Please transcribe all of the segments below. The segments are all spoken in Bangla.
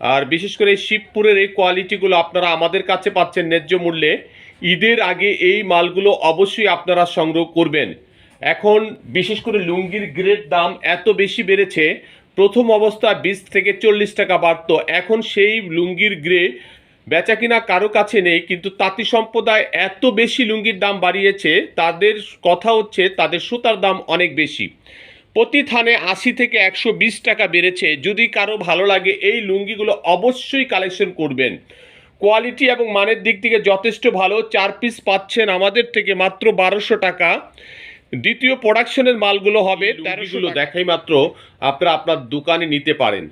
আর বিশেষ করে শিবপুরের এই কোয়ালিটিগুলো আপনারা আমাদের কাছে পাচ্ছেন ন্যায্য মূল্যে। ঈদের আগে এই মালগুলো অবশ্যই আপনারা সংগ্রহ করবেন। এখন বিশেষ করে লুঙ্গির গ্রেড দাম এত বেশি বেড়েছে, প্রথম অবস্থা বিশ থেকে চল্লিশ টাকা বাড়তো। এখন সেই লুঙ্গির গ্রে বেচা কিনা কারও কাছে নেই, কিন্তু তাঁতি সম্প্রদায় এত বেশি লুঙ্গির দাম বাড়িয়েছে, তাদের কথা হচ্ছে তাদের সুতার দাম অনেক বেশি। প্রতি থানে আশি থেকে একশো বিশ টাকা বেড়েছে। যদি কারও ভালো লাগে এই লুঙ্গিগুলো অবশ্যই কালেকশন করবেন। কোয়ালিটি এবং মানের দিক থেকে যথেষ্ট ভালো চার পিস পাচ্ছেন আমাদের থেকে মাত্র বারোশো টাকা। দ্বিতীয় প্রোডাকশনের মালগুলো হবে তেরোশোগুলো দেখাই মাত্র আপনারা আপনার দোকানে নিতে পারেন।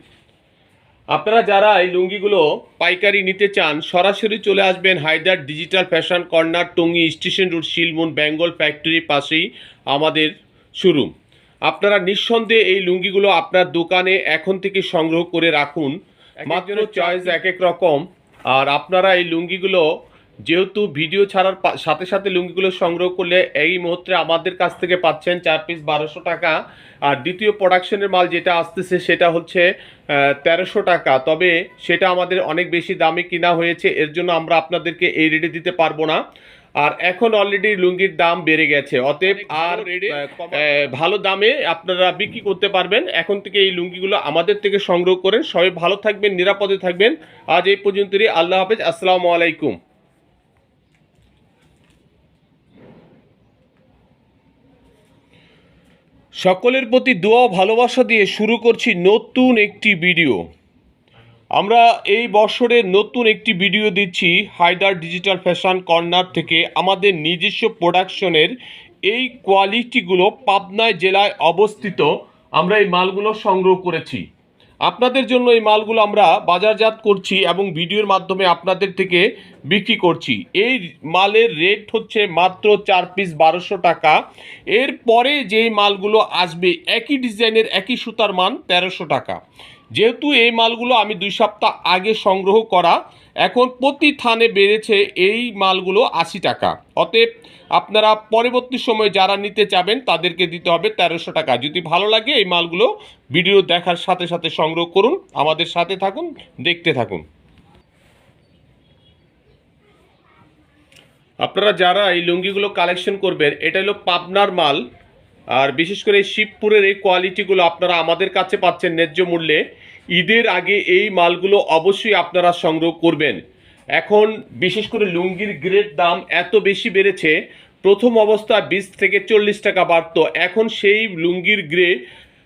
আপনারা যারা এই লুঙ্গিগুলো পাইকারি নিতে চান সরাসরি চলে আসবেন Haider digital fashion corner Tongi station road Shilmun Bengal ফ্যাক্টরির পাশেই আমাদের শোরুম। আপনারা নিঃসন্দেহে এই লুঙ্গিগুলো আপনার দোকানে এখন থেকে সংগ্রহ করে রাখুন। মাত্র চয়েস এক এক রকম। আর আপনারা এই লুঙ্গিগুলো যেহেতু ভিডিও ছাড়ার সাথে সাথে লুঙ্গিগুলো সংগ্রহ করলে এই মুহূর্তে আমাদের কাছ থেকে পাচ্ছেন চার পিস বারোশো টাকা। আর দ্বিতীয় প্রোডাকশনের মাল যেটা আসতেছে সেটা হচ্ছে তেরোশো টাকা। তবে সেটা আমাদের অনেক বেশি দামে কিনা হয়েছে। এর জন্য আমরা আপনাদেরকে এই রেটে দিতে পারব না। আর এখন অলরেডি লুঙ্গির দাম বেড়ে গেছে। অতএব আর ভালো দামে আপনারা বিক্রি করতে পারবেন। এখন থেকে এই লুঙ্গিগুলো আমাদের থেকে সংগ্রহ করেন। সবাই ভালো থাকবেন নিরাপদে থাকবেন। আজ এই পর্যন্তই। আল্লাহ হাফেজ। আসসালামু আলাইকুম। সকলের প্রতি দোয়া ভালোবাসা দিয়ে শুরু করছি নতুন একটি ভিডিও আমরা এই বছরের নতুন একটি ভিডিও দিচ্ছি হায়দার ডিজিটাল ফ্যাশন কর্নার থেকে আমাদের নিজস্ব প্রোডাকশনের এই কোয়ালিটিগুলো পাবনায় জেলায় অবস্থিত আমরা এই মালগুলো সংগ্রহ করেছি। আপনাদের জন্য এই মালগুলো আমরা বাজারজাত করছি এবং ভিডিওর মাধ্যমে আপনাদের থেকে বিক্রি করছি। এই মালের রেট হচ্ছে মাত্র চার পিস বারোশো টাকা। এরপরে যেই মালগুলো আসবে, একই ডিজাইনের একই সুতার মান তেরোশো টাকা। যেহেতু এই মালগুলো আমি দুই সপ্তাহ আগে সংগ্রহ করা, এখন প্রতি থানে বেড়েছে এই মালগুলো আশি টাকা। অতএব আপনারা পরবর্তী সময়ে যারা নিতে চাবেন, তাদেরকে দিতে হবে তেরোশো টাকা। যদি ভালো লাগে এই মালগুলো, ভিডিও দেখার সাথে সাথে সংগ্রহ করুন, আমাদের সাথে থাকুন, দেখতে থাকুন। আপনারা যারা এই লুঙ্গিগুলো কালেকশন করবেন, এটা হলো পাবনার মাল। আর বিশেষ করে শিবপুরের এই কোয়ালিটিগুলো আপনারা আমাদের কাছে পাচ্ছেন ন্যায্য মূল্যে। ঈদের আগে এই মালগুলো অবশ্যই আপনারা সংগ্রহ করবেন। এখন বিশেষ করে লুঙ্গির গ্রেড দাম এত বেশি বেড়েছে, প্রথম অবস্থা বিশ থেকে চল্লিশ টাকা বাড়তো। এখন সেই লুঙ্গির গ্রে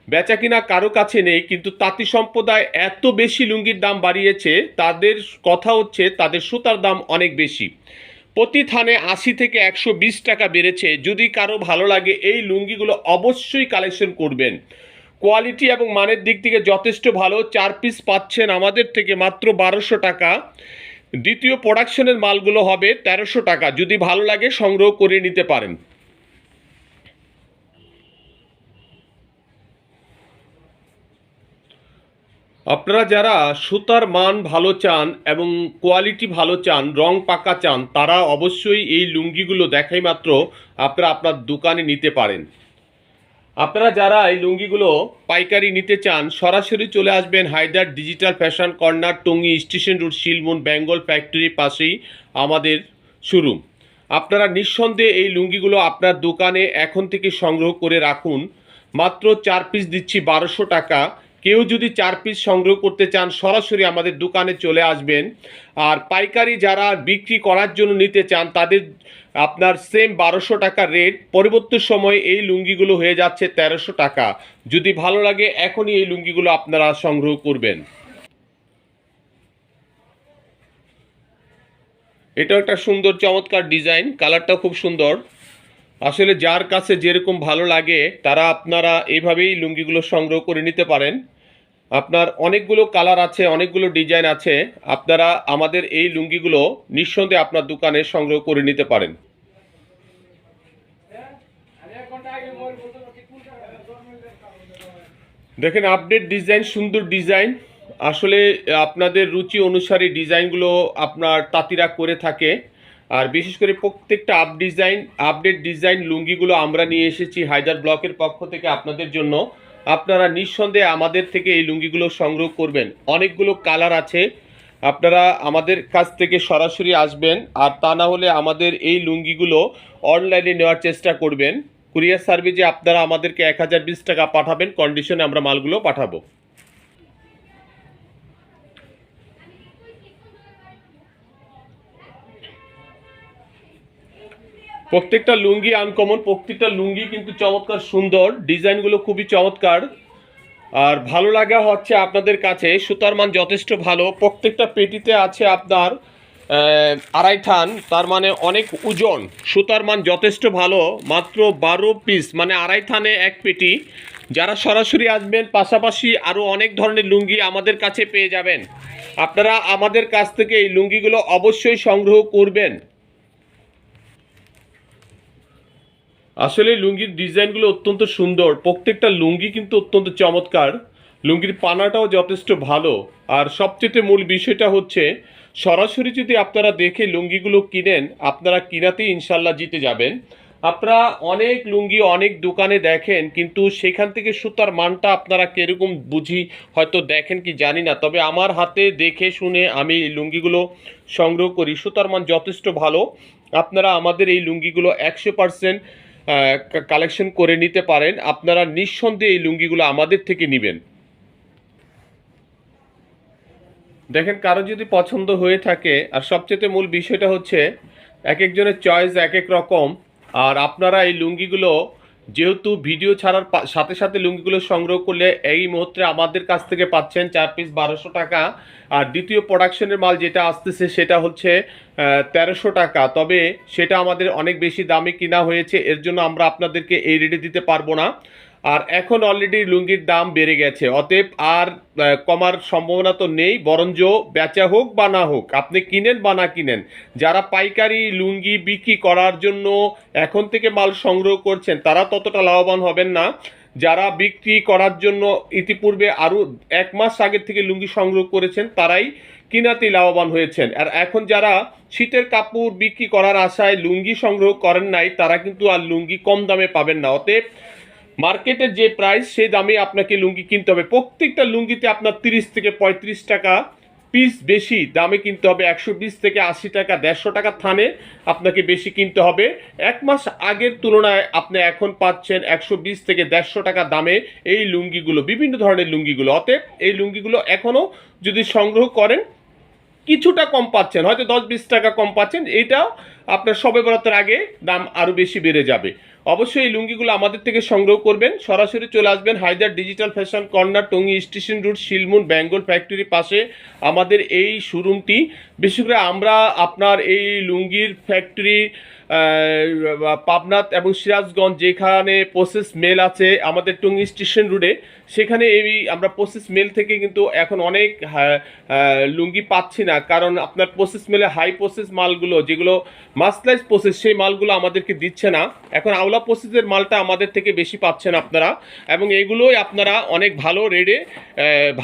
বেচা কিনা কারও কাছে নেই, কিন্তু তাঁতি সম্প্রদায় এত বেশি লুঙ্গির দাম বাড়িয়েছে, তাদের কথা হচ্ছে তাদের সুতার দাম অনেক বেশি। প্রতি থানে আশি থেকে একশো বিশ টাকা বেড়েছে। যদি কারও ভালো লাগে, এই লুঙ্গিগুলো অবশ্যই কালেকশন করবেন। কোয়ালিটি এবং মানের দিক থেকে যথেষ্ট ভালো, চার পিস পাচ্ছেন আমাদের থেকে মাত্র বারোশো টাকা। দ্বিতীয় প্রোডাকশনের মালগুলো হবে তেরোশো টাকা। যদি ভালো লাগে, সংগ্রহ করে নিতে পারেন। আপনারা যারা সুতার মান ভালো চান এবং কোয়ালিটি ভালো চান, রং পাকা চান, তারা অবশ্যই এই লুঙ্গিগুলো দেখাই মাত্র আপনারা আপনার দোকানে নিতে পারেন। আপনারা যারা এই লুঙ্গিগুলো পাইকারি নিতে চান, সরাসরি চলে আসবেন Haider digital fashion corner, Tongi station road Shilmun Bengal ফ্যাক্টরির পাশেই আমাদের শোরুম। আপনারা নিঃসন্দেহে এই লুঙ্গিগুলো আপনার দোকানে এখন থেকে সংগ্রহ করে রাখুন। মাত্র চার পিস দিচ্ছি, বারোশো টাকা। কেউ যদি চার পিস সংগ্রহ করতে চান, সরাসরি আমাদের দোকানে চলে আসবেন। আর পাইকারি যারা বিক্রি করার জন্য নিতে চান, তাদের আপনার সেম বারোশো টাকা রেট পরবর্তী সময়ে এই লুঙ্গিগুলো হয়ে যাচ্ছে তেরোশো টাকা। যদি ভালো লাগে, এখনই এই লুঙ্গিগুলো আপনারা সংগ্রহ করবেন। এটা একটা সুন্দর, চমৎকার ডিজাইন কালারটা খুব সুন্দর। আসলে যার কাছে যেরকম ভালো লাগে, তারা আপনারা এইভাবেই লুঙ্গিগুলো সংগ্রহ করে নিতে পারেন। আপনার অনেকগুলো কালার আছে, অনেকগুলো ডিজাইন আছে, আপনারা আমাদের এই লুঙ্গিগুলো নিঃসন্দেহে আপনার দোকানে সংগ্রহ করে নিতে পারেন। দেখেন আপডেট ডিজাইন সুন্দর ডিজাইন আসলে আপনাদের রুচি অনুসারে ডিজাইনগুলো আপনার তাঁতিরা করে থাকে। আর বিশেষ করে প্রত্যেকটা আপ ডিজাইন আপডেট ডিজাইন লুঙ্গিগুলো আমরা নিয়ে এসেছি হায়দার ব্লকের পক্ষ থেকে আপনাদের জন্য। আপনারা নিঃসন্দেহে আমাদের থেকে এই লুঙ্গিগুলো সংগ্রহ করবেন। অনেকগুলো কালার আছে। আপনারা আমাদের কাছ থেকে সরাসরি আসবেন আর তা না হলে আমাদের এই লুঙ্গিগুলো অনলাইনে নেওয়ার চেষ্টা করবেন। কুরিয়ার সার্ভিসে আপনারা আমাদেরকে এক হাজার বিশ টাকা পাঠাবেন, কন্ডিশনে আমরা মালগুলো পাঠাবো। প্রত্যেকটা লুঙ্গি আনকমন প্রত্যেকটা লুঙ্গি কিন্তু চমৎকার সুন্দর, ডিজাইনগুলো খুবই চমৎকার। আর ভালো লাগা হচ্ছে আপনাদের কাছে, সুতার মান যথেষ্ট ভালো, প্রত্যেকটা পেটিতে আছে আপনার আড়াই থান, তার মানে অনেক ওজন, সুতার মান যথেষ্ট ভালো, মাত্র বারো পিস মানে আড়াই থানে এক পেটি। যারা সরাসরি আসবেন, পাশাপাশি আরও অনেক ধরনের লুঙ্গি আমাদের কাছে পেয়ে যাবেন। আপনারা আমাদের কাছ থেকে এই লুঙ্গিগুলো অবশ্যই সংগ্রহ করবেন। আসলে লুঙ্গির ডিজাইনগুলো অত্যন্ত সুন্দর। প্রত্যেকটা লুঙ্গি কিন্তু অত্যন্ত চমৎকার। লুঙ্গির পানাটাও যথেষ্ট ভালো। আর সবচেয়ে মূল বিষয়টা হচ্ছে, সরাসরি যদি আপনারা দেখে লুঙ্গিগুলো কিনেন, আপনারা কিনাতেই ইনশাল্লাহ জিতে যাবেন। আপনারা অনেক লুঙ্গি অনেক দোকানে দেখেন, কিন্তু সেখান থেকে সুতার মানটা আপনারা কীরকম বুঝি হয়তো দেখেন কি জানি না। তবে আমার হাতে দেখে শুনে আমি এই লুঙ্গিগুলো সংগ্রহ করি। সুতার মান যথেষ্ট ভালো। আপনারা আমাদের এই লুঙ্গিগুলো একশো পার্সেন্ট কালেকশন করে নিতে পারেন। আপনারা নিঃসন্দেহে এই লুঙ্গিগুলো আমাদের থেকে নেবেন। দেখেন, কারও যদি পছন্দ হয়ে থাকে, আর সবচেয়ে মূল বিষয়টা হচ্ছে, এক একজনের চয়েস এক এক রকম, আর আপনারা এই লুঙ্গিগুলো যেহেতু ভিডিও ছাড়ার সাথে সাথে লুঙ্গিগুলো সংগ্রহ করলে এই মুহূর্তে আমাদের কাছ থেকে পাচ্ছেন চার পিস বারোশো টাকা। আর দ্বিতীয় প্রোডাকশনের মাল যেটা আসতেছে সেটা হচ্ছে তেরোশো টাকা। তবে সেটা আমাদের অনেক বেশি দামে কিনা হয়েছে, এর জন্য আমরা আপনাদেরকে এই রেটে দিতে পারব না। আর এখন অলরেডি লুঙ্গির দাম বেড়ে গেছে। অতএব আর কমার সম্ভাবনা তো নেই, বরঞ্চ বেচা হোক বা না হোক, আপনি কিনেন বা না কিনেন, যারা পাইকারি লুঙ্গি বিক্রি করার জন্য এখন থেকে মাল সংগ্রহ করছেন, তারা ততটা লাভবান হবেন না। যারা বিক্রি করার জন্য ইতিপূর্বে আরও এক মাস আগের থেকে লুঙ্গি সংগ্রহ করেছেন, তারাই কিনাতেই লাভবান হয়েছেন। আর এখন যারা শীতের কাপড় বিক্রি করার আশায় লুঙ্গি সংগ্রহ করেন নাই, তারা কিন্তু আর লুঙ্গি কম দামে পাবেন না। অতএব মার্কেটের যে প্রাইস সেই দামে আপনাকে লুঙ্গি কিনতে হবে। প্রত্যেকটা লুঙ্গিতে আপনার তিরিশ থেকে পঁয়ত্রিশ টাকা পিস বেশি, দামে কিনতে হবে একশো বিশ থেকে আশি টাকা, দেড়শো টাকা থানে আপনাকে বেশি কিনতে হবে। এক মাস আগের তুলনায় আপনি এখন পাচ্ছেন একশো বিশ থেকে দেড়শো টাকা দামে এই লুঙ্গিগুলো, বিভিন্ন ধরনের লুঙ্গিগুলো। অতএব এই লুঙ্গিগুলো এখনও যদি সংগ্রহ করেন, কিছুটা কম পাচ্ছেন, হয়তো দশ বিশ টাকা কম পাচ্ছেন এইটাও আপনার সবে বরাতের আগে দাম আরও বেশি বেড়ে যাবে। অবশ্যই এই লুঙ্গিগুলো আমাদের থেকে সংগ্রহ করবেন। সরাসরি চলে আসবেন Haider digital fashion corner, Tongi station route Shilmun, Bengal ফ্যাক্টরির পাশে আমাদের এই শোরুমটি। বিশেষ করে আমরা আপনার এই লুঙ্গির ফ্যাক্টরি পাবনাথ এবং সিরাজগঞ্জ যেখানে প্রসেস মেল আছে, আমাদের টঙ্গী স্টেশন রোডে সেখানে এই আমরা প্রসেস মেল থেকে কিন্তু এখন অনেক লুঙ্গি পাচ্ছি না। কারণ আপনার প্রসেস মেলে হাই প্রসেস মালগুলো, যেগুলো মাসলাইজ প্রসেস সেই মালগুলো আমাদেরকে দিচ্ছে না। এখন আওলা প্রসেসের মালটা আমাদের থেকে বেশি পাচ্ছেন আপনারা। এবং এগুলোই আপনারা অনেক ভালো রেটে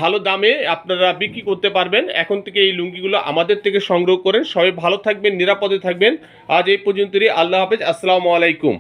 ভালো দামে আপনারা বিক্রি করতে পারবেন। এখন থেকে এই লুঙ্গিগুলো আমাদের থেকে সংগ্রহ করেন। সবাই ভালো থাকবেন, নিরাপদে থাকবেন। আজ এই পর্যন্তই। আল্লাহ হাফেজ। আসসালামু আলাইকুম।